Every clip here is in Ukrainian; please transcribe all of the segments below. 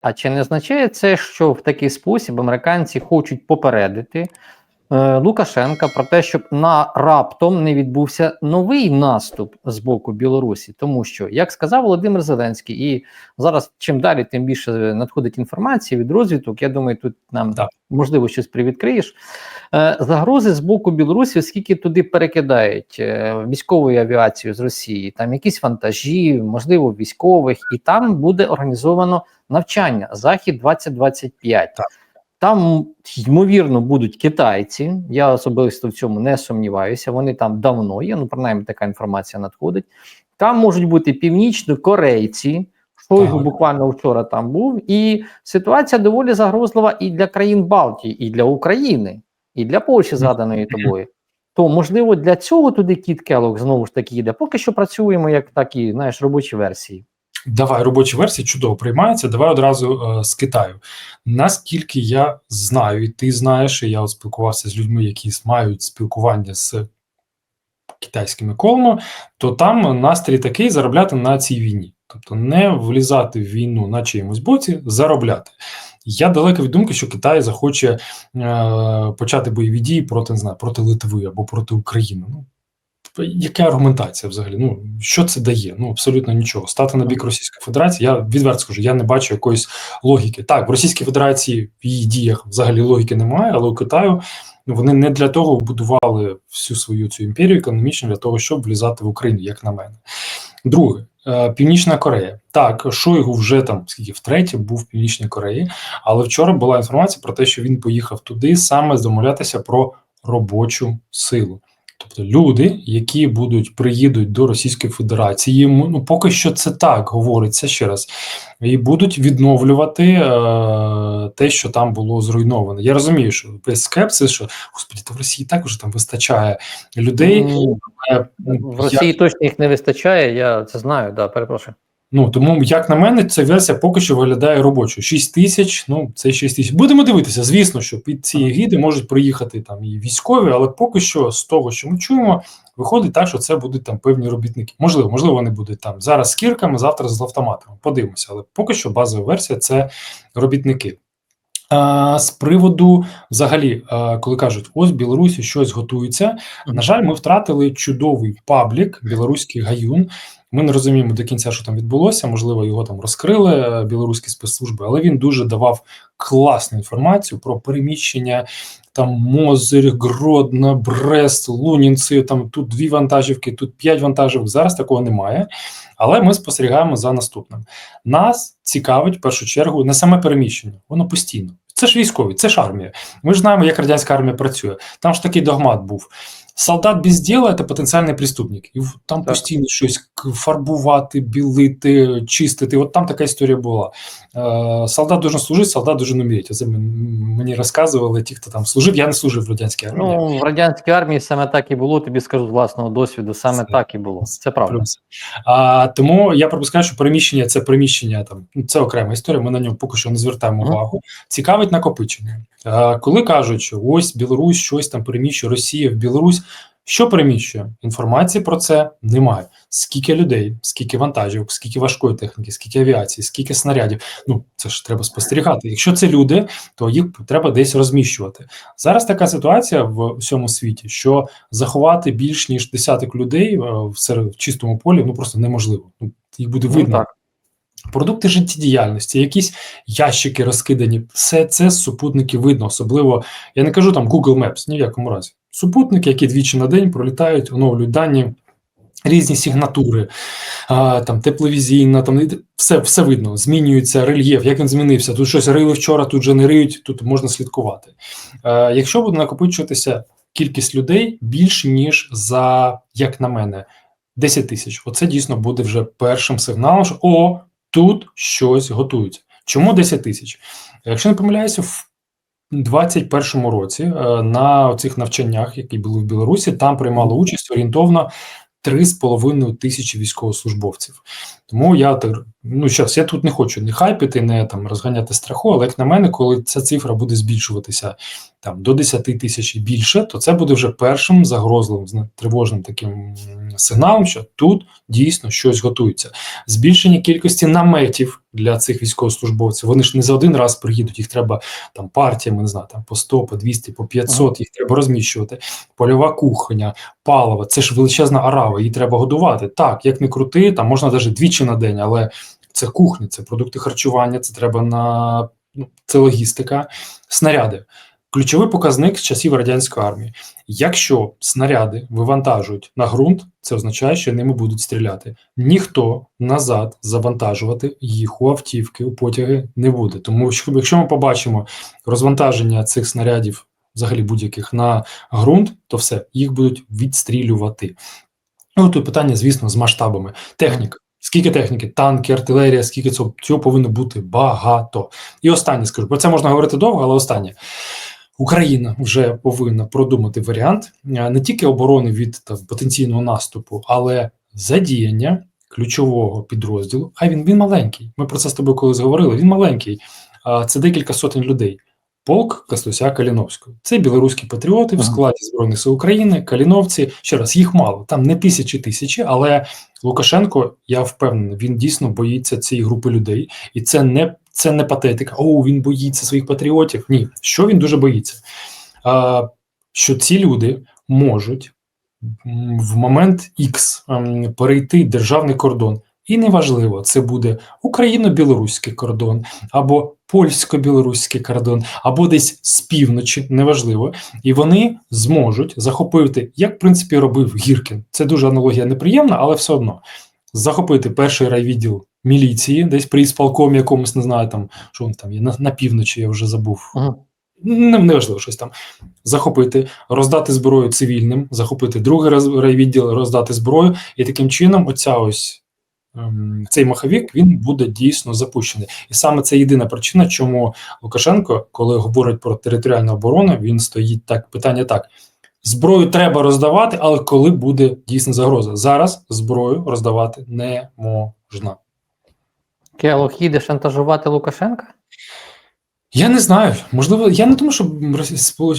А чи не означає це, що в такий спосіб американці хочуть попередити Лукашенка про те, щоб на раптом не відбувся новий наступ з боку Білорусі? Тому що, як сказав Володимир Зеленський, і зараз чим далі, тим більше надходить інформація від розвиток. Я думаю, тут нам Так. можливо щось привідкриєш. Е, загрози з боку Білорусі, оскільки туди перекидають е, військову авіацію з Росії, там якісь вантажі, можливо, військових, і там буде організовано навчання Захід 2025. Так. Там ймовірно будуть китайці. Я особисто в цьому не сумніваюся. Вони там давно є. Ну принаймні така інформація надходить. Там можуть бути північно-корейці. Шойгу Так. буквально вчора там був, і ситуація доволі загрозлива і для країн Балтії, і для України, і для Польщі, згаданої тобою. То можливо для цього туди Кіт Келлог знову ж таки йде. Поки що працюємо як такі, знаєш, робочі версії. Давай робочі версії чудово приймаються. Давай одразу е, з Китаю. Наскільки я знаю, і ти знаєш, і я от спілкувався з людьми, які мають спілкування з китайськими колами, то там настрій такий заробляти на цій війні, тобто не влізати в війну на чиємусь боці, заробляти. Я далеко від думки, що Китай захоче е, почати бойові дії проти не знаю, проти Литви або проти України. Ну яка аргументація взагалі? Ну що це дає? Ну абсолютно нічого. Стати на бік Російської Федерації. Я відверто скажу, я не бачу якоїсь логіки. Так, в Російській Федерації в її діях взагалі логіки немає, але у Китаю ну, вони не для того будували всю свою цю імперію економічно для того, щоб влізати в Україну, як на мене. Друге, е, Північна Корея. Так, Шойгу вже там скільки втретє був в Північній Кореї, але вчора була інформація про те, що він поїхав туди саме домовлятися про робочу силу. Тобто люди, які будуть приїдуть до Російської Федерації, ну поки що це так говориться ще раз, і будуть відновлювати е, те, що там було зруйновано. Я розумію, що весь скепсис, що господі, то в Росії також там вистачає людей. М, Е, В я- Росії точно їх не вистачає, я це знаю, да, перепрошую. Ну тому, як на мене, ця версія поки що виглядає робочою. 6 тисяч, ну це 6 тисяч. Будемо дивитися. Звісно, що під ці гіди можуть приїхати там і військові, але поки що з того, що ми чуємо, виходить так, що це будуть там певні робітники. Можливо, можливо, вони будуть там зараз з кірками, завтра з автоматами. Подивимося, але поки що базова версія це робітники. А, з приводу, взагалі, а, коли кажуть, ось в Білорусі щось готується. На жаль, ми втратили чудовий паблік, білоруський гаюн. Ми не розуміємо до кінця, що там відбулося. Можливо, його там розкрили е, білоруські спецслужби, але він дуже давав класну інформацію про переміщення там Мозир, Гродно, Брест, Лунінці. Там тут дві вантажівки, тут п'ять вантажівок. Зараз такого немає. Але ми спостерігаємо за наступним. Нас цікавить в першу чергу не саме переміщення, воно постійно. Це ж військові, це ж армія. Ми ж знаємо, як радянська армія працює. Там ж такий догмат був. Солдат без діла це потенціальний преступник. І там Так. постійно щось фарбувати, білити, чистити. От там така історія була. Е, солдат должен служити, солдат должен умереть. Це мені розказували ті, хто там служив. Я не служив в радянській армії. Ну, в радянській армії саме так і було, тобі скажу з власного досвіду, саме Це- так і було. Це правда. Плюс. А, тому я пропускаю, що переміщення це приміщення там. ну, Це окрема історія. Ми на нього поки що не звертаємо Мгм. увагу. Цікавить накопичення. Коли кажуть, що ось Білорусь щось там переміщує, Росія в Білорусь. Що переміщує? Інформації про це немає. Скільки людей, скільки вантажівок, скільки важкої техніки, скільки авіації, скільки снарядів. Ну це ж треба спостерігати. Якщо це люди, то їх треба десь розміщувати. Зараз така ситуація в усьому світі, що заховати більш ніж десяток людей е, в чистому полі ну просто неможливо. Ну їх буде Ну, видно. так. Продукти життєдіяльності, якісь ящики розкидані, все це з супутників видно. Особливо я не кажу там Google Maps, ні в якому разі. Супутники, які двічі на день пролітають, оновлюють дані, різні сигнатури, а, там тепловізійна, там все, все видно. Змінюється рельєф, як він змінився. Тут щось рили вчора, тут вже не риють, тут можна слідкувати. Е, якщо буде накопичуватися кількість людей більше, ніж за, як на мене, 10 тисяч, оце дійсно буде вже першим сигналом, що о, тут щось готується. Чому 10 тисяч? Якщо не помиляюся, в 21-му році е, на цих навчаннях, які були в Білорусі, там приймало участь орієнтовно 3,5 тисячі військовослужбовців. Тому я Ну, зараз я тут не хочу ні хайпити, не там розганяти страху, але як на мене, коли ця цифра буде збільшуватися там до 10 тисяч і більше, то це буде вже першим загрозливим тривожним таким сигналом, що тут дійсно щось готується. Збільшення кількості наметів для цих військовослужбовців. Вони ж не за один раз приїдуть, їх треба там партіями, не знаю, там по 100, по 200, по 500, їх треба розміщувати. Польова кухня, паливо, це ж величезна арава, її треба годувати. Так, як не крути, там можна навіть двічі на день, але це кухня, це продукти харчування, це треба на ну, це логістика, снаряди. Ключовий показник з часів радянської армії. Якщо снаряди вивантажують на ґрунт, це означає, що ними будуть стріляти. Ніхто назад завантажувати їх у автівки, у потяги не буде. Тому що якщо ми побачимо розвантаження цих снарядів, взагалі будь-яких на ґрунт, то все їх будуть відстрілювати. Ну тут питання, звісно, з масштабами. Техніка. Скільки техніки, танки, артилерія, скільки цього, цього повинно бути багато. І останнє скажу. Про це можна говорити довго, але останнє. Україна вже повинна продумати варіант е, не тільки оборони від там, потенційного наступу, але задіяння ключового підрозділу. Хай він він маленький. Ми про це з тобою колись говорили. Він маленький. А Це декілька сотень людей. Полк Кастуся Каліновського. Це білоруські патріоти в складі Збройних сил України, Каліновці. Ще раз, їх мало. Там не тисячі тисячі, але Лукашенко, я впевнений, він дійсно боїться цієї групи людей, і це не це не патетика. О, він боїться своїх патріотів. Ні, що він дуже боїться? А, що ці люди можуть в момент X ем, перейти державний кордон. І неважливо, це буде україно-білоруський кордон, або польсько-білоруський кордон, або десь з півночі, неважливо. І вони зможуть захопити, як в принципі робив Гіркін. Це дуже аналогія неприємна, але все одно захопити перший райвідділ міліції, десь при ісполкомі якомусь, не знаю, там що він там є на, на півночі, я вже забув. Не, неважливо щось там. Захопити, роздати зброю цивільним, захопити другий райвідділ, роздати зброю, і таким чином, оця ось цей маховік він буде дійсно запущений. І саме це єдина причина, чому Лукашенко, коли говорить про територіальну оборону, він стоїть так. Питання так: зброю треба роздавати, але коли буде дійсно загроза? Зараз зброю роздавати не можна. Кело їде шантажувати Лукашенка? Я не знаю. Можливо, я не думаю, що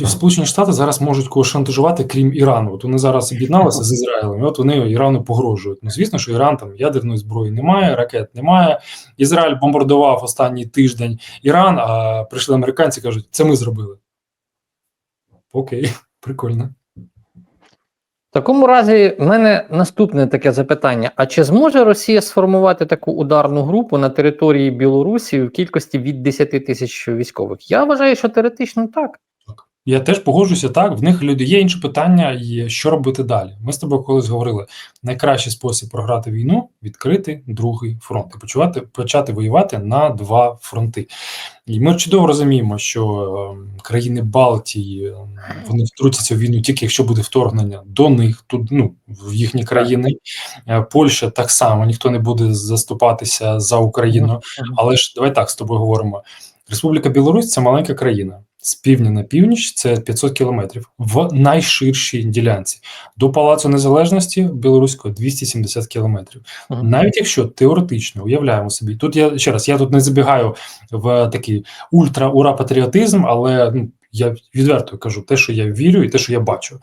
Сполучені Штати зараз можуть кого шантажувати, крім Ірану. От вони зараз об'єдналися з Ізраїлем, і от вони Ірану погрожують. Ну, звісно, що Іран там ядерної зброї немає, ракет немає. Ізраїль бомбардував останній тиждень Іран, а прийшли американці і кажуть, це ми зробили. Окей, прикольно. Такому разі в мене наступне таке запитання: а чи зможе Росія сформувати таку ударну групу на території Білорусі в кількості від 10 тисяч військових? Я вважаю, що теоретично так. Я теж погоджуюся так. В них люди є інше питання, і що робити далі. Ми з тобою колись говорили: найкращий спосіб програти війну відкрити другий фронт і почувати почати воювати на два фронти. І ми чудово розуміємо, що е, країни Балтії е, вони втрутяться в війну тільки якщо буде вторгнення до них, тут ну в їхні країни. Е, Польща так само ніхто не буде заступатися за Україну. Але ж давай так з тобою говоримо. Республіка Білорусь це маленька країна. З півдня на північ це 500 кілометрів в найширшій ділянці. До Палацу Незалежності Білоруського 270 кілометрів. Ага. Навіть якщо теоретично уявляємо собі, тут я ще раз, я тут не забігаю в такий ультра-ура-патріотизм, але ну, я відверто кажу те, що я вірю, і те, що я бачу.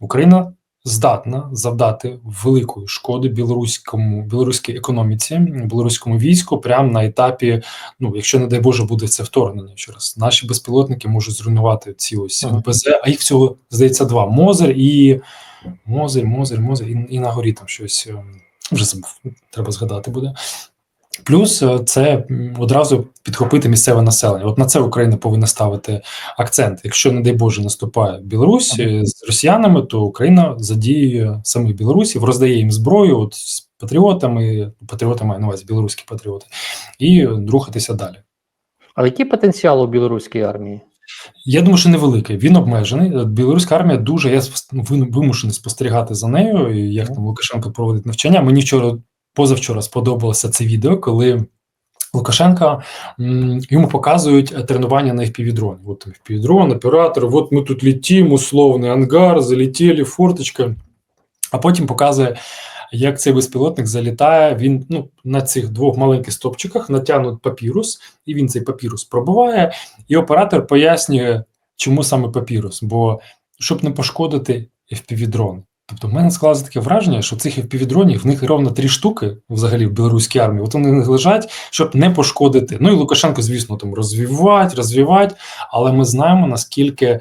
Україна здатна завдати великої шкоди білоруському білоруській економіці, білоруському війську, прямо на етапі. Ну, якщо не дай Боже, буде це вторгнення. Ще раз наші безпілотники можуть зруйнувати ці ось Ага. А їх всього здається два: Мозер і Мозер, Мозер, Мозер, і, і на горі там щось ем, вже забув. Треба згадати буде. Плюс е, це одразу підхопити місцеве населення. От на це Україна повинна ставити акцент. Якщо, не дай Боже, наступає Білорусь е, з росіянами, то Україна задіює самих білорусів, роздає їм зброю от з патріотами, патріоти маю на увазі білоруські патріоти, і рухатися далі. А який потенціал у білоруській армії? Я думаю, що невеликий. Він обмежений. Е, Білоруська армія дуже. Я вимушений спостерігати за нею. Як там Лукашенко проводить навчання. Мені вчора позавчора сподобалося це відео, коли Лукашенка йому показують тренування на FPV-дроні. От FPV-дрон, оператор, от ми тут летим, условний ангар, залетіли, форточка. а потім показує, як цей безпілотник залітає. Він ну, на цих двох маленьких стопчиках натягнут папірус, і він цей папірус пробуває, і оператор пояснює, чому саме папірус. Бо щоб не пошкодити FPV-дрон. Тобто, в мене склалося таке враження, що цих FPV-дронів в них ровно три штуки взагалі в білоруській армії. От вони лежать, щоб не пошкодити. Ну і Лукашенко, звісно, там розвивати, розвивати, але ми знаємо, наскільки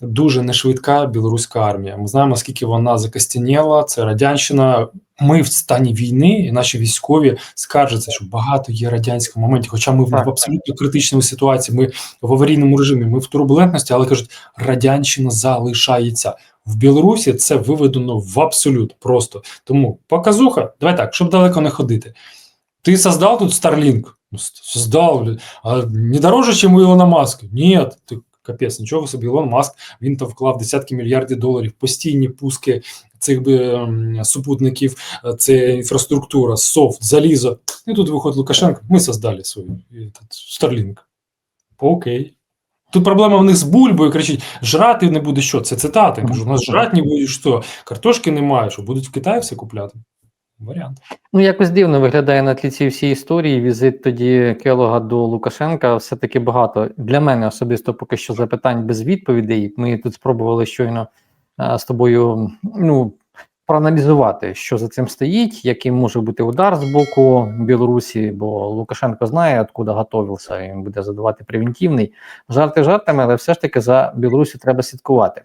дуже нешвидка білоруська армія. Ми знаємо, наскільки вона закостяніла, це радянщина. Ми в стані війни, і наші військові скаржаться, що багато є радянських моментів. Хоча ми в, Так, в абсолютно критичній ситуації, ми в аварійному режимі, ми в турбулентності, але кажуть, радянщина залишається в Білорусі. Це виведено в абсолют просто. Тому показуха, давай так, щоб далеко не ходити. Ти создав тут Starlink? Ну, создав, а не дороже, чем у Ілона Маска? Ні, ти капець, нічого собі. Ілон Маск він там вклав десятки мільярдів доларів, постійні пуски цих би ем, супутників, е, це інфраструктура, софт, залізо. І тут виходить Лукашенко. Ми создали свій этот, Starlink. Окей. Тут проблема в них з бульбою, кричить: жрати не буде що? Це цитата. Я кажу, у нас жрати не буде що, картошки немає, що будуть в Китаї все купляти. Варіант. Ну, якось дивно виглядає на тлі цієї всієї історії. Візит тоді Келога до Лукашенка. Все-таки багато для мене особисто поки що запитань без відповідей. Ми тут спробували щойно а, з тобою ну, проаналізувати, що за цим стоїть, яким може бути удар з боку Білорусі, бо Лукашенко знає, откуда готовився, він буде задавати превентивний. Жарти жартами, але все ж таки за Білорусі треба слідкувати.